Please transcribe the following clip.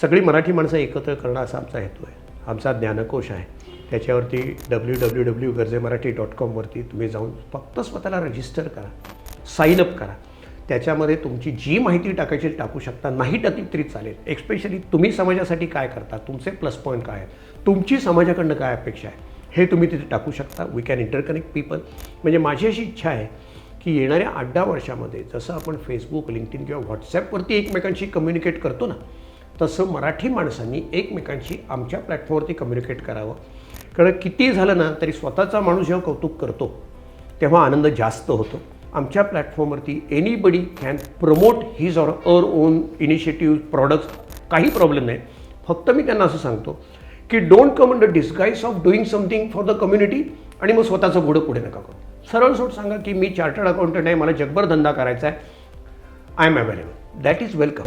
सगळी मराठी माणसं एकत्र करणं असा आमचा हेतू आहे. आमचा ज्ञानकोश आहे. त्याच्यावरती W W W Garje Marathi dot कॉमवरती तुम्ही जाऊन फक्त स्वतःला रजिस्टर करा. साईन अप करा. त्याच्यामध्ये तुमची जी माहिती टाकायची टाकू शकता. नाही टाकली तरी चालेल. एक्स्पेशली तुम्ही समाजासाठी काय करता तुमचे प्लस पॉईंट काय आहेत तुमची समाजाकडनं काय अपेक्षा आहे हे तुम्ही तिथे टाकू शकता. वी कॅन इंटरकनेक्ट पीपल म्हणजे माझी अशी इच्छा आहे की येणाऱ्या आठ दहा वर्षामध्ये जसं आपण फेसबुक लिंक्डइन किंवा व्हॉट्सॲपवरती एकमेकांशी कम्युनिकेट करतो ना तसं मराठी माणसांनी एकमेकांशी आमच्या प्लॅटफॉर्मवरती कम्युनिकेट करावं. कारण किती झालं ना तरी स्वतःचा माणूस जेव्हा कौतुक करतो तेव्हा आनंद जास्त होतो. आमच्या प्लॅटफॉर्मवरती anybody can promote his or her own initiative products काही प्रॉब्लेम नाही. फक्त मी त्यांना असं सांगतो की don't come under disguise of doing something for the community आणि मग स्वतःचं घोडं पुढे नका करू. सरळ सोड सांगा की मी चार्टर्ड अकाउंटंट आहे मला जगभर धंदा करायचा आहे. I am available that is welcome